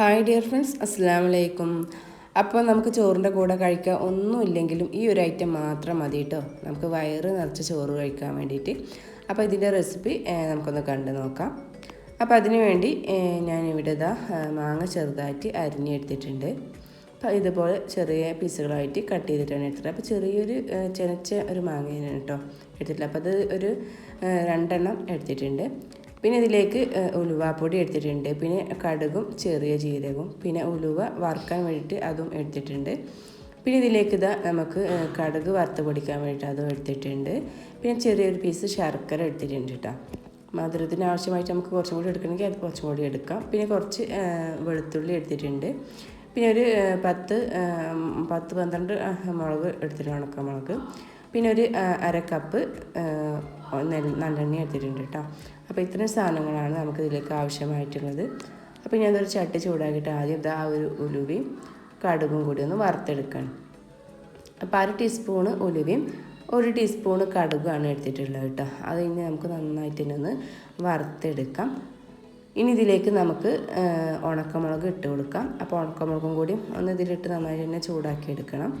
Hi dear friends അസ്സാം വലൈക്കും അപ്പോൾ നമുക്ക് ചോറിന്റെ കൂടെ കഴിക്കാൻ ഒന്നുമില്ലെങ്കിലും ഈ ഒരു ഐറ്റം മാത്രം മതി കേട്ടോ നമുക്ക് വയറ് നിറച്ച് ചോറ് കഴിക്കാൻ വേണ്ടിയിട്ട്. അപ്പോൾ ഇതിന്റെ റെസിപ്പി നമുക്കൊന്ന് കണ്ടു നോക്കാം. അപ്പോൾ അതിന് വേണ്ടി ഞാനിവിടെ ഇതാ മാങ്ങ ചെറുതായിട്ട് അരിഞ്ഞെടുത്തിട്ടുണ്ട് അപ്പോൾ ഇതുപോലെ ചെറിയ പീസുകളായിട്ട് കട്ട് ചെയ്തിട്ടാണ് എടുത്തത് അപ്പോൾ ചെറിയൊരു ചെനച്ച ഒരു മാങ്ങയാണ് കേട്ടോ എടുത്തിട്ടില്ല അപ്പോൾ അത് ഒരു രണ്ടെണ്ണം എടുത്തിട്ടുണ്ട്. പിന്നെ ഇതിലേക്ക് ഉലുവാപ്പൊടി എടുത്തിട്ടുണ്ട്. പിന്നെ കടുകും ചെറിയ ജീരകവും പിന്നെ ഉലുവ വറുക്കാൻ വേണ്ടിയിട്ട് അതും എടുത്തിട്ടുണ്ട്. പിന്നെ ഇതിലേക്ക് ഇതാ നമുക്ക് കടുക് വറുത്ത് പൊടിക്കാൻ വേണ്ടിയിട്ട് അതും എടുത്തിട്ടുണ്ട്. പിന്നെ ചെറിയൊരു പീസ് ശർക്കര എടുത്തിട്ടുണ്ട് കേട്ടോ മധുരത്തിന് ആവശ്യമായിട്ട് നമുക്ക് കുറച്ചും കൂടി എടുക്കണമെങ്കിൽ അത് കുറച്ചും കൂടി എടുക്കാം. പിന്നെ കുറച്ച് വെളുത്തുള്ളി എടുത്തിട്ടുണ്ട്. പിന്നെ ഒരു പത്ത് പത്ത് പന്ത്രണ്ട് മുളക് എടുത്തിട്ട് ഉണക്കമുളക്. പിന്നെ ഒരു അര കപ്പ് നല്ലെണ്ണ എടുത്തിട്ടുണ്ട് കേട്ടോ അപ്പോൾ ഇത്രയും സാധനങ്ങളാണ് നമുക്ക് ഇതിലേക്ക് ആവശ്യമായിട്ടുള്ളത്. അപ്പോൾ ഞാൻ ഇതൊരു ചട്ടി ചൂടാക്കിയിട്ട് ആദ്യം ആ ഒരു ഉലുവയും കടുകും കൂടി ഒന്ന് വറുത്തെടുക്കണം അപ്പോൾ അര ടീസ്പൂണ് ഉലുവയും ഒരു ടീസ്പൂണ് കടുകാണ് എടുത്തിട്ടുള്ളത് കേട്ടോ. അത് ഇനി നമുക്ക് നന്നായിട്ട് തന്നെ ഒന്ന് വറുത്തെടുക്കാം. ഇനി ഇതിലേക്ക് നമുക്ക് ഉണക്കമുളക് ഇട്ട് കൊടുക്കാം. അപ്പോൾ ഉണക്കമുളകും കൂടി ഒന്ന് ഇതിലിട്ട് നന്നായിട്ട് തന്നെ ചൂടാക്കി എടുക്കണം.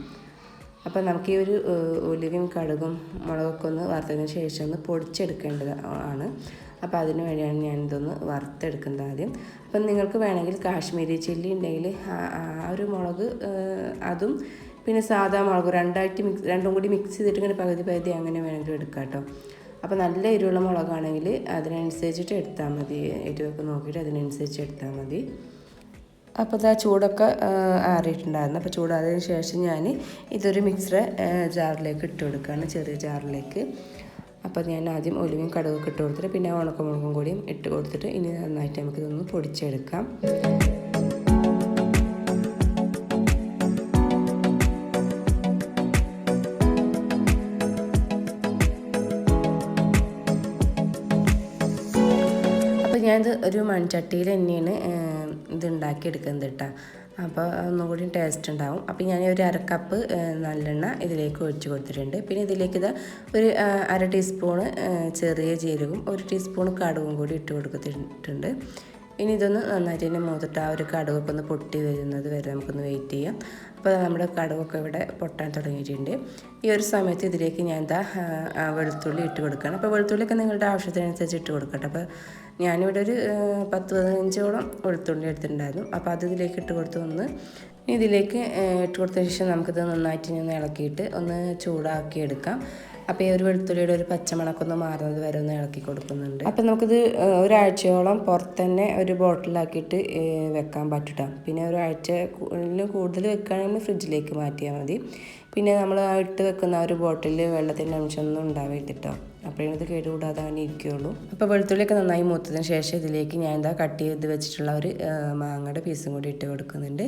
അപ്പോൾ നമുക്ക് ഈ ഒരു ഉലുവയും കടുകും മുളകൊക്കെ ഒന്ന് വറുത്തതിന് ശേഷം ഒന്ന് പൊടിച്ചെടുക്കേണ്ടത് ആണ്. അപ്പോൾ അതിന് വേണ്ടിയാണ് ഞാൻ ഇതൊന്ന് വറുത്തെടുക്കുന്നത് ആദ്യം. അപ്പം നിങ്ങൾക്ക് വേണമെങ്കിൽ കാശ്മീരി ചില്ലി ഉണ്ടെങ്കിൽ ആ ഒരു മുളക് അതും പിന്നെ സാധാ മുളക് രണ്ടായിട്ട് മിക്സ് രണ്ടും കൂടി മിക്സ് ചെയ്തിട്ട് ഇങ്ങനെ പകുതി പകുതി അങ്ങനെ വേണമെങ്കിലും എടുക്കാം കേട്ടോ. അപ്പോൾ നല്ല എരിവുള്ള മുളകാണെങ്കിൽ അതിനനുസരിച്ചിട്ട് എടുത്താൽ മതി. എരിവൊക്കെ നോക്കിയിട്ട് അതിനനുസരിച്ച് എടുത്താൽ മതി. അപ്പോൾ ഇതാ ചൂടൊക്കെ ആറിയിട്ടുണ്ടായിരുന്നു. അപ്പോൾ ചൂടാതിന് ശേഷം ഞാൻ ഇതൊരു മിക്സർ ജാറിലേക്ക് ഇട്ട് കൊടുക്കുകയാണ്. ചെറിയ ജാറിലേക്ക് അപ്പോൾ ഞാൻ ആദ്യം ഒലിവും കടുകൊക്കെ ഇട്ട് കൊടുത്തിട്ട് പിന്നെ ഉണക്കമുളകും കൂടിയും ഇട്ട് കൊടുത്തിട്ട് ഇനി നന്നായിട്ട് നമുക്ക് നമുക്കിതൊന്ന് പൊടിച്ചെടുക്കാം. അപ്പോൾ ഞാനിത് ഒരു മൺചട്ടിയിൽ തന്നെയാണ് ഇത് ഉണ്ടാക്കിയെടുക്കുന്നത് കേട്ടോ. അപ്പോൾ ഒന്നും കൂടി ടേസ്റ്റ് ഉണ്ടാവും. അപ്പോൾ ഞാൻ ഒരു അര കപ്പ് നല്ലെണ്ണ ഇതിലേക്ക് ഒഴിച്ച് കൊടുത്തിട്ടുണ്ട്. പിന്നെ ഇതിലേക്ക് ഇത് ഒരു അര ടീസ്പൂണ് ചെറിയ ജീരകവും ഒരു ടീസ്പൂൺ കടുകും കൂടി ഇട്ട് കൊടുത്തിട്ടുണ്ട്. ഇനി ഇതൊന്ന് നന്നായിട്ട് തന്നെ മൂത്തിട്ട് ആ ഒരു കടുകൊക്കെ ഒന്ന് പൊട്ടി വരുന്നത് വരെ നമുക്കൊന്ന് വെയിറ്റ് ചെയ്യാം. അപ്പോൾ നമ്മുടെ കടുവൊക്കെ ഇവിടെ പൊട്ടാൻ തുടങ്ങിയിട്ടുണ്ട്. ഈ ഒരു സമയത്ത് ഇതിലേക്ക് ഞാൻ എന്താ വെളുത്തുള്ളി ഇട്ട് കൊടുക്കുകയാണ്. അപ്പോൾ വെളുത്തുള്ളിയൊക്കെ നിങ്ങളുടെ ആവശ്യത്തിനനുസരിച്ച് ഇട്ട് കൊടുക്കട്ടെ. അപ്പോൾ ഞാനിവിടെ ഒരു പത്ത് പതിനഞ്ചോളം വെളുത്തുള്ളി എടുത്തിട്ടുണ്ടായിരുന്നു. അപ്പോൾ അത് ഇതിലേക്ക് ഇട്ട് കൊടുത്ത് ഒന്ന് ഇതിലേക്ക് ഇട്ട് കൊടുത്തതിന് ശേഷം നമുക്കിത് നന്നായിട്ട് ഒന്ന് ഇളക്കിയിട്ട് ഒന്ന് ചൂടാക്കി എടുക്കാം അപ്പോൾ ഈ ഒരു വെളുത്തുള്ളിയുടെ ഒരു പച്ചമണക്കൊന്ന് മാറുന്നത് വരെ ഒന്ന് ഇളക്കി കൊടുക്കുന്നുണ്ട്. അപ്പോൾ നമുക്കിത് ഒരാഴ്ചയോളം പുറത്ത് തന്നെ ഒരു ബോട്ടിലാക്കിയിട്ട് വെക്കാൻ പറ്റട്ടോ. പിന്നെ ഒരാഴ്ച കൂടുതൽ വെക്കുകയാണെങ്കിൽ ഫ്രിഡ്ജിലേക്ക് മാറ്റിയാൽ മതി. പിന്നെ നമ്മൾ ആ ഇട്ട് വെക്കുന്ന ഒരു ബോട്ടിൽ വെള്ളത്തിന്റെ അംശമൊന്നും ഉണ്ടാവില്ല കേട്ടോ അപ്പോഴേ ഇത് കേടുകൂടാതെ അങ്ങനെ ഇരിക്കുകയുള്ളൂ അപ്പോൾ വെളുത്തുള്ളിയൊക്കെ നന്നായി മൂത്തതിന് ശേഷം ഇതിലേക്ക് ഞാൻ എന്താ കട്ട് ചെയ്ത് വെച്ചിട്ടുള്ള ഒരു മാങ്ങയുടെ പീസും കൂടി ഇട്ട് കൊടുക്കുന്നുണ്ട്.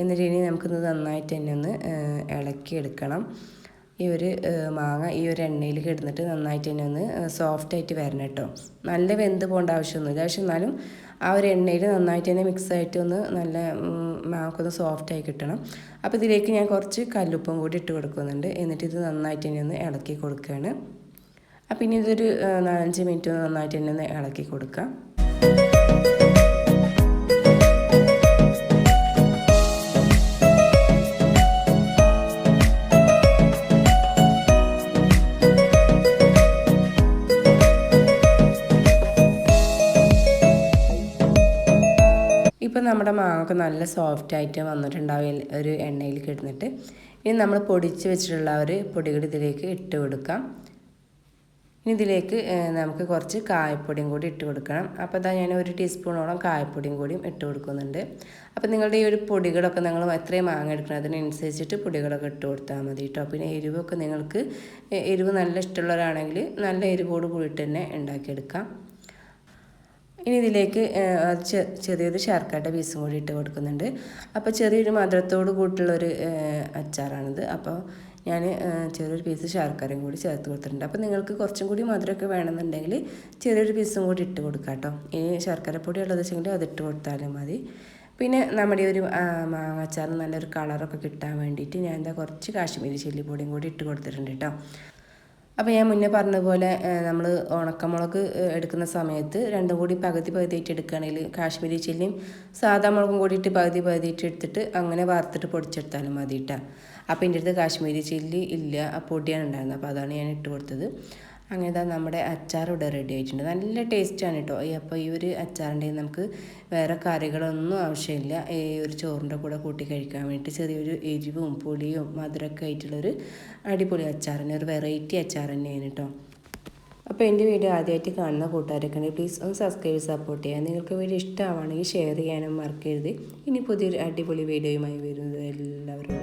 എന്നിട്ട് ഇനി നമുക്കിത് നന്നായിട്ട് തന്നെ ഒന്ന് ഇളക്കിയെടുക്കണം. ഈ ഒരു മാങ്ങ ഈ ഒരു എണ്ണയിൽ കിടന്നിട്ട് നന്നായിട്ട് തന്നെ ഒന്ന് സോഫ്റ്റായിട്ട് വരണം കേട്ടോ. നല്ല വെന്ത് പോകേണ്ട ആവശ്യമൊന്നുമില്ല. പക്ഷെ എന്നാലും ആ ഒരു എണ്ണയിൽ നന്നായിട്ട് തന്നെ മിക്സ് ആയിട്ട് ഒന്ന് നല്ല മാങ്ങക്കൊന്ന് സോഫ്റ്റായി കിട്ടണം. അപ്പോൾ ഇതിലേക്ക് ഞാൻ കുറച്ച് കല്ലുപ്പും കൂടി ഇട്ട് കൊടുക്കുന്നുണ്ട്. എന്നിട്ട് ഇത് നന്നായിട്ട് തന്നെ ഒന്ന് ഇളക്കി കൊടുക്കുകയാണ്. അപ്പം ഇനി ഇതൊരു നാലഞ്ച് മിനിറ്റ് നന്നായിട്ട് തന്നെ ഒന്ന് ഇളക്കി കൊടുക്കാം. ഇപ്പോൾ നമ്മുടെ മാങ്ങൊക്കെ നല്ല സോഫ്റ്റ് ആയിട്ട് വന്നിട്ടുണ്ടാവും ഒരു എണ്ണയിൽ കിടന്നിട്ട്. ഇനി നമ്മൾ പൊടിച്ച് വെച്ചിട്ടുള്ള ഒരു പൊടികൾ ഇതിലേക്ക് ഇട്ട് കൊടുക്കാം. ഇനി ഇതിലേക്ക് നമുക്ക് കുറച്ച് കായപ്പൊടിയും കൂടി ഇട്ട് കൊടുക്കണം. അപ്പോൾ അതാ ഞാൻ ഒരു ടീസ്പൂണോളം കായപ്പൊടിയും കൂടിയും ഇട്ട് കൊടുക്കുന്നുണ്ട്. അപ്പോൾ നിങ്ങളുടെ ഈ ഒരു പൊടികളൊക്കെ നിങ്ങൾ എത്രയും മാങ്ങ എടുക്കണം അതിനനുസരിച്ചിട്ട് പൊടികളൊക്കെ ഇട്ട് കൊടുത്താൽ മതി കേട്ടോ. പിന്നെ എരിവൊക്കെ നിങ്ങൾക്ക് എരിവ് നല്ല ഇഷ്ടമുള്ളവരാണെങ്കിൽ നല്ല എരിവോട് കൂടിയിട്ട് തന്നെ ഉണ്ടാക്കിയെടുക്കാം. ഇനി ഇതിലേക്ക് ചെറിയൊരു ശർക്കരയുടെ പീസും കൂടി ഇട്ട് കൊടുക്കുന്നുണ്ട്. അപ്പോൾ ചെറിയൊരു മധുരത്തോട് കൂട്ടുള്ളൊരു അച്ചാറാണിത്. അപ്പോൾ ഞാൻ ചെറിയൊരു പീസ് ശർക്കരയും കൂടി ചേർത്ത് കൊടുത്തിട്ടുണ്ട്. അപ്പോൾ നിങ്ങൾക്ക് കുറച്ചും കൂടി മധുരമൊക്കെ വേണമെന്നുണ്ടെങ്കിൽ ചെറിയൊരു പീസും കൂടി ഇട്ട് കൊടുക്കാം കേട്ടോ. ഇനി ശർക്കരപ്പൊടി ഉള്ളത് വെച്ചെങ്കിൽ അത് ഇട്ട് കൊടുത്താലും മതി. പിന്നെ നമ്മുടെ ഒരു മാങ്ങാച്ചാറിന് നല്ലൊരു കളറൊക്കെ കിട്ടാൻ വേണ്ടിയിട്ട് ഞാൻ എന്താ കുറച്ച് കാശ്മീരി ചില്ലി പൊടിയും കൂടി ഇട്ട് കൊടുത്തിട്ടുണ്ട് കേട്ടോ. അപ്പോൾ ഞാൻ മുന്നേ പറഞ്ഞതുപോലെ പോലെ നമ്മൾ ഉണക്കമുളക് എടുക്കുന്ന സമയത്ത് രണ്ടും കൂടി പകുതി പകുതിയായിട്ട് എടുക്കുകയാണെങ്കിൽ കാശ്മീരി ചില്ലിയും സാധാ മുളകും കൂടിയിട്ട് പകുതി പകുതിയായിട്ട് എടുത്തിട്ട് അങ്ങനെ വറുത്തിട്ട് പൊടിച്ചെടുത്താലും മതി അപ്പോൾ എന്റെ അടുത്ത് കാശ്മീരി ചില്ലി ഇല്ല ആ പൊടിയാണ് ഉണ്ടായിരുന്നത്. അപ്പോൾ അതാണ് ഞാൻ ഇട്ട് കൊടുത്തത്. അങ്ങനെ ഇതാ നമ്മുടെ അച്ചാർ ഇവിടെ റെഡി ആയിട്ടുണ്ട്. നല്ല ടേസ്റ്റാണ് കേട്ടോ അപ്പോൾ ഈ ഒരു അച്ചാറിന്റെ നമുക്ക് വേറെ കറികളൊന്നും ആവശ്യമില്ല. ഈ ഒരു ചോറിന്റെ കൂടെ കൂട്ടി കഴിക്കാൻ വേണ്ടി ചെറിയൊരു എരിവും പുളിയും മധുരമൊക്കെ ആയിട്ടുള്ളൊരു അടിപൊളി അച്ചാറിന് ഒരു വെറൈറ്റി അച്ചാർ തന്നെയാണ് കേട്ടോ അപ്പോൾ എന്റെ വീഡിയോ ആദ്യമായിട്ട് കാണുന്ന കൂട്ടുകാരൊക്കെ പ്ലീസ് ഒന്ന് സബ്സ്ക്രൈബ് സപ്പോർട്ട് ചെയ്യുക. നിങ്ങൾക്ക് വീഡിയോ ഇഷ്ടമാണെങ്കിൽ ഷെയർ ചെയ്യാനും മറക്കരുത്. ഇനി പുതിയൊരു അടിപൊളി വീഡിയോയുമായി വരുന്നത് എല്ലാവരും